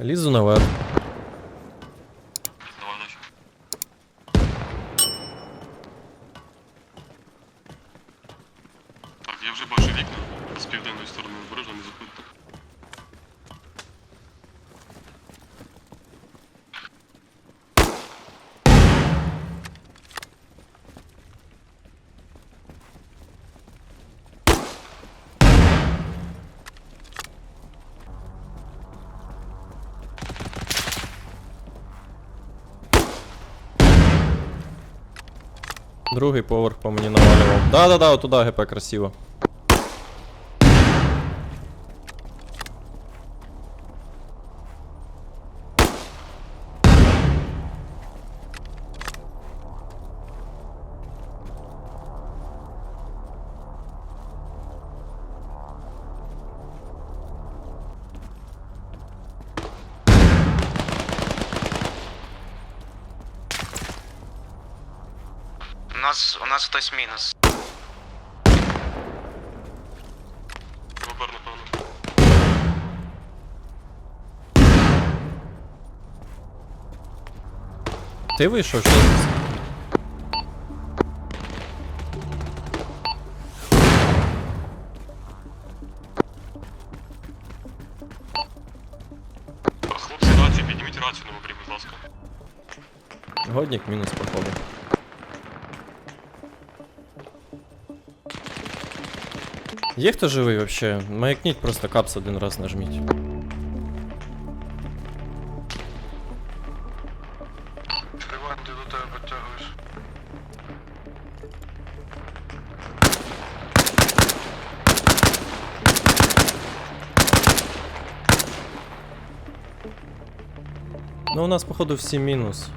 Лізу наверх. Давай дальше. Так, я вже бачу вікна з південної сторони обережно не заходьте. Другий поверх по мені навалював. Да-да-да, отуда ГП красиво. нас, у нас хтось мінус. Вибер, напевно. Ти вийшов чи? ні? Хлопці, рацію, підніміть рацію на вибрі, будь ласка. Годник мінус походу. Є хто живий вообще? Маякніть просто капс один раз нажміть. Іван, ти до тебе підтягуєш. Ну у нас походу всі мінус.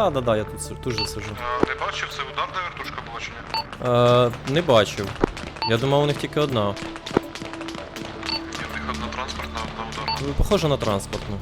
Да-да-да, я тут, тут же сижу. Не бачив, це удар, де вертушка була чи ні? Е, не бачив. Я думав, у них тільки одна. Ні, в них одна транспортна, одна ударна. Похоже на транспортну.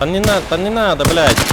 Та не надо, та не надо, блядь.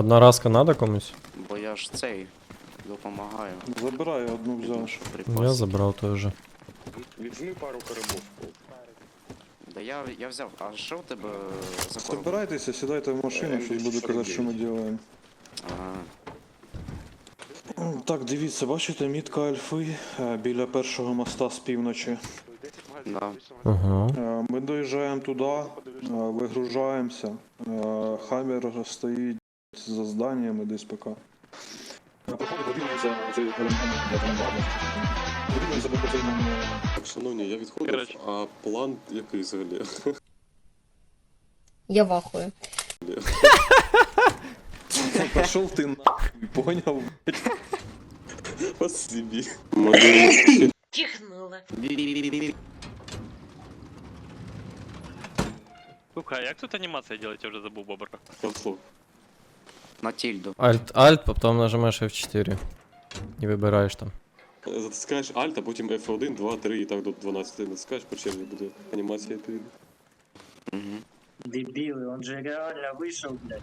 Одноразка надо комусь? Бо я ж цей допомагаю. Забираю одну взяв. Припас. Я забрав теж. Візьми пару коробов. Да я, я взяв. А що в тебе за коробок? Забирайтеся, сідайте в машину, щось буду казати, що ми робимо. Ага. Так, дивіться, бачите, мітка Альфи е, біля першого моста з півночі. Да. Ага. Е, Ми доїжджаємо туди, е, вигружаємося. Е, Хаммер стоїть за зданнями десь поки. Шановні, я відходив, а план який взагалі? Я вахую. Пішов ти нахуй, поняв? Спасибі. Чихнула. Слухай, а як тут анімація делать, я вже забув бобра. послуг. На тильду. Alt, Alt, потом нажимаешь F4. І вибираєш там. Затискаєш Alt, а потім F1, 2, 3 і так до 12 натискаєш, по черзі буде анімація відповідно. Угу. Дебилы, он же реально вышел, блядь.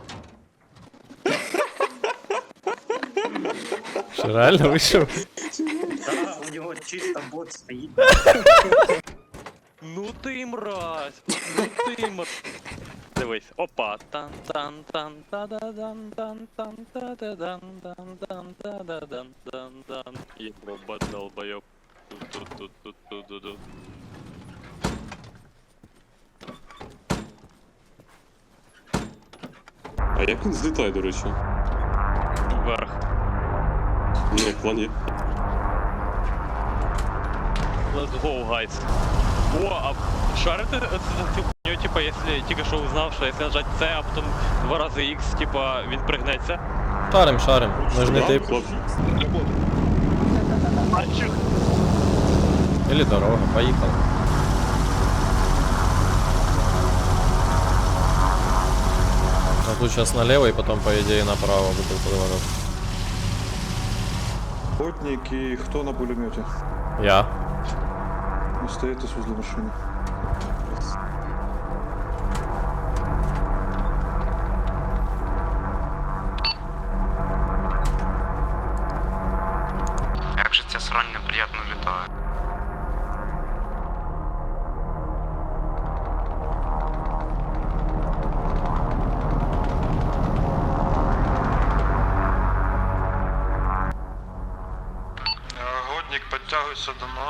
Що, реально вийшов? Да, у него чисто бот стоит. Ну ти мразь! Ну ти мразь! Дивись, опа, тан тан тан та да дан тан тан та да дан дан дан та да дан дан дан Є боба долбойоб. Ту-ту-ту-ту-ту-ту. А як він злітає, до речі? Вверх. Ні, план є. Let's go, guys. О, а шарите це за цю хуйню, типа, якщо тільки що узнав, що якщо нажать C, а потім два рази X, типа, він пригнеться. Шарим, шарим. Ми ж не тип. Или дорога, поїхали. А тут сейчас налево и потом, по идее, направо будет поворот. Охотник і хто на пулеметі? Я. Остаєтесь возле машини.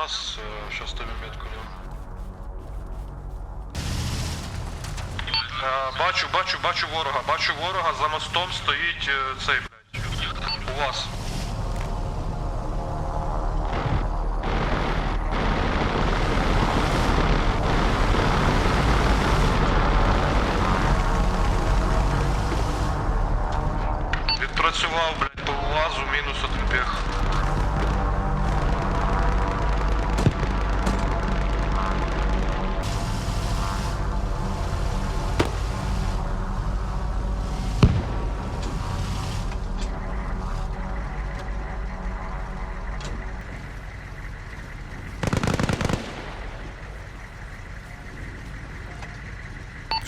Нас. сейчас ставим метку. Е, Бачу, бачу, бачу ворога. Бачу ворога, за мостом стоїть е, цей, блядь. У вас.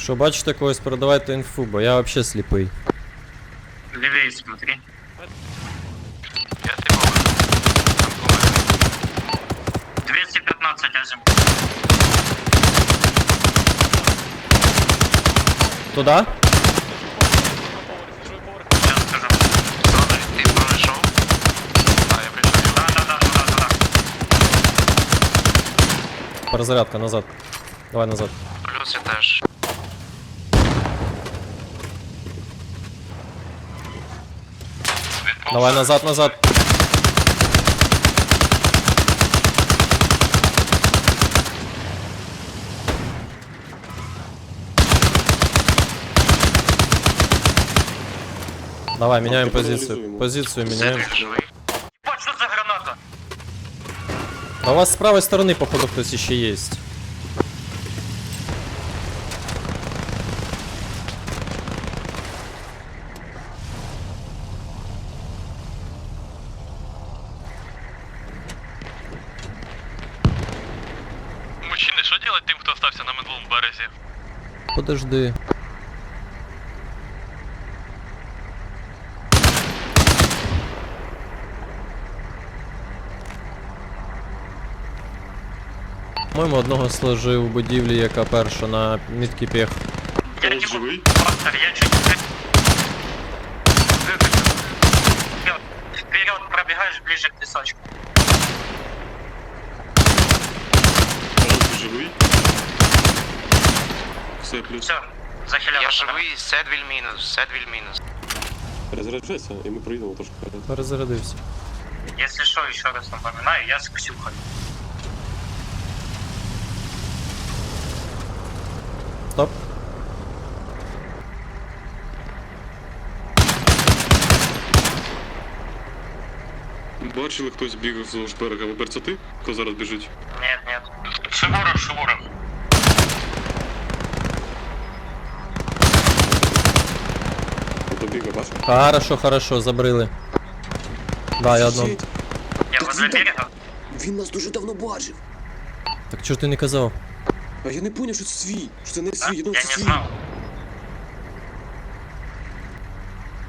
Що бачите когось, передавайте інфу, бо я вообще сліпий. Левее смотри. Я типу. 215 азим. Туда? Сейчас скажу. А, я. Да, да, да. Перезарядка, назад. Давай назад. Плюс я Давай назад, назад. Давай, меняем позицию. Позицию меняем. Живий. Вот что за граната? А у вас с правой стороны, походу, кто-то еще есть. Подожди. По-моєму, одного сложив у будівлі, яка перша на мітки пех. Я не живий? Пастор, я чуть вперед. Вперед пробегаешь ближе к песочку. Олд живий. Все, плюс. Все, захиляв. Я живий, седвіль мінус, седвіль мінус. Перезаряджайся, і ми проїдемо трошки вперед. Перезарядився. Если что, еще раз напоминаю, я с Ксюхой. Стоп. Бачили, хтось бігав вздовж берега. Вибер, це ти? Хто зараз біжить? Нет, нет. Шиворов, Шиворов. Добіга, бачиш? Хорошо, хорошо, забрили. Да, я одно. Я возле берега. Він нас дуже давно бачив. Так чого ж ти не казав? А я не поняв, що це свій. Що це не свій, я думав, Я це не свій. знал.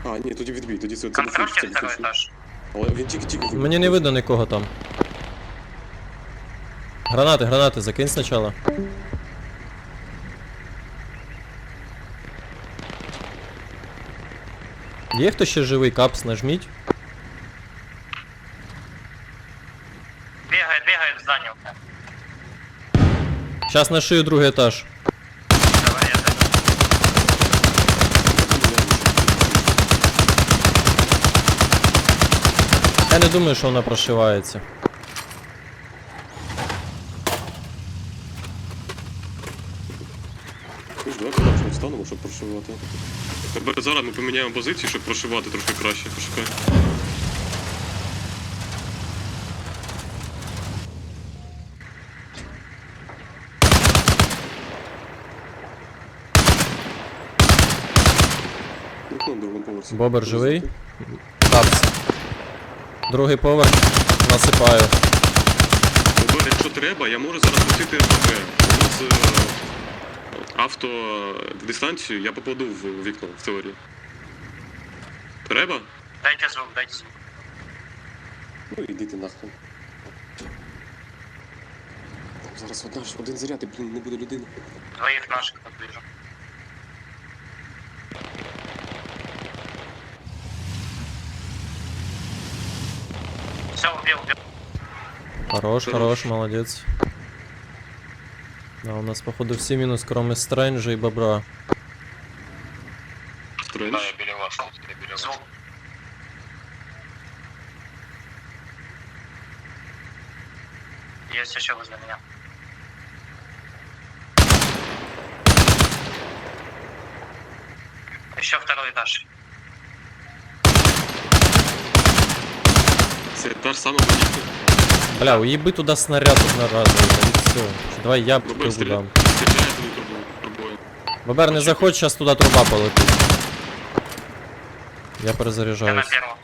А, ні, тоді відбій, тоді це це буфет, це второй этаж. Але він тільки-тільки вибіг. Мені не видно нікого там. Гранати, гранати, закинь спочатку. Є хто ще живий капс, нажміть. Бегает, бегает в зданию. Щас на шию другий етаж. Давай, я за ним. Я не думаю, що вона прошивається. Ти ж давай подальше встанемо, щоб прошивати. Тепер зараз ми поміняємо позиції, щоб прошивати трошки краще. На другому поверсі. Бобер живий? Капс. Другий поверх. Насипаю. Тепер, якщо треба, я можу зараз пустити РПГ. У нас е, авто дистанцію я попаду в вікно в теорії. Треба? Дайте звук, дайте звук. Ну іди ти нахрен. Там зараз одна ж один заряд, і, блін, не буде людини. Двоих наших подвижу. Все, убил, убил. Хорош, Хорош. хорош, молодець. Да, у нас, походу, всі мінус, кроме Стренджа і Бобра. Стрендж. Звук. Есть еще возле меня. Еще второй этаж. Це та ж сама будівля. Бля, уїби туди снаряд одноразовий, і все. Давай я трубу дам. Бобер, не заходь, зараз туди труба полетить. Я первом.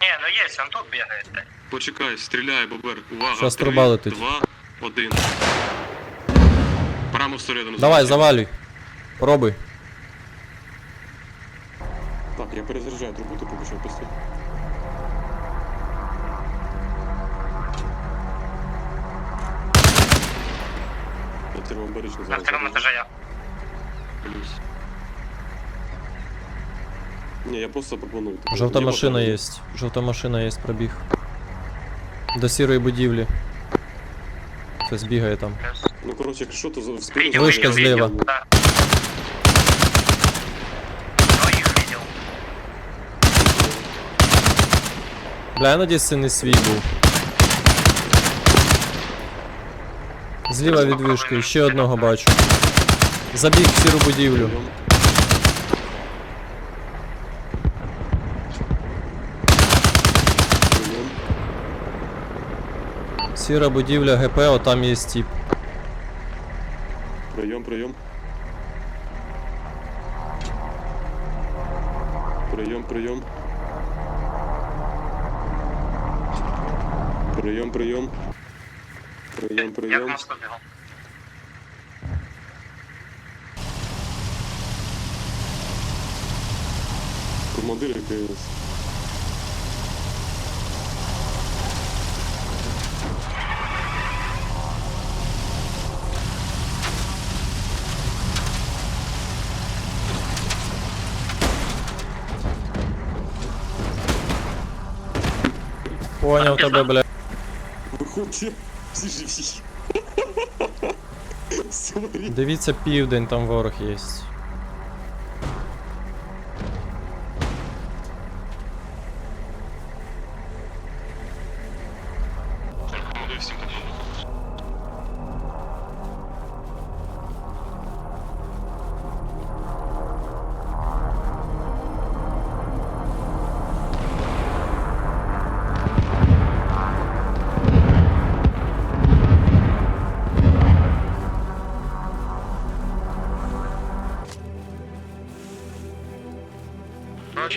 Не, ну есть, он тут бегает. Почекай, стріляє, Бобер. Увага. Щас Три, труба летить. Два, один. Прямо всередину. Давай, завалюй. Пробуй. Так, я перезаряджаю трубу, ти поки що пусти. Я термобарично На зараз. втором этаже я. Плюс. Ні, я просто пропоную. Типу, Жовта машина готовий. є. Жовта машина є, пробіг. До сірої будівлі. Хтось бігає там. Плюс. Ну, коротше, якщо що, то в спину... Видел, Вишка видел, зліва. Да. Бля, я надіюсь, це не свій був. Зліва від вишки, ще одного бачу. Забіг в сіру будівлю. Сіра будівля ГП, отам є тип. Прийом, прийом. Прийом, прийом. Прийом, прийом. Прийом. Командир якийсь. Поняв тебе, бля. Виходьте, всі живі. Сорі. Дивіться південь, там ворог є.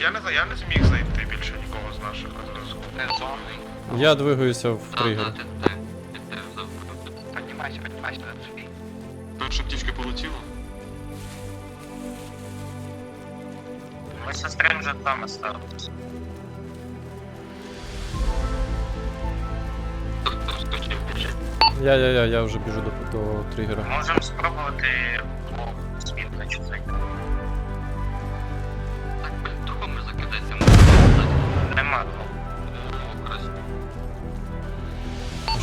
Я не знаю, я не зміг знайти більше нікого з наших на зв'язку. Я двигаюся в тригер. Поднимайся, поднимайся. Перша птічка полетіла. Мы со Стрэнджа там остались. Я, я, я, я вже біжу до, до тригера. Можем спробувати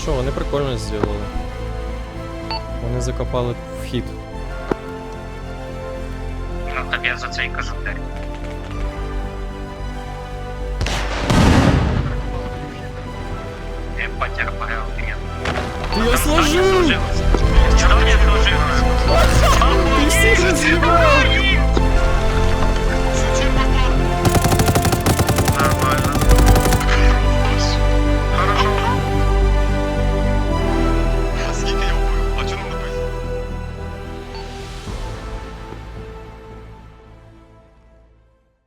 що, вони прикольно зробили. Вони закопали вхід. Ну так я за це і кажу, де. Ебать, РПГ нет. Я сложил! Что не сложилось? Ты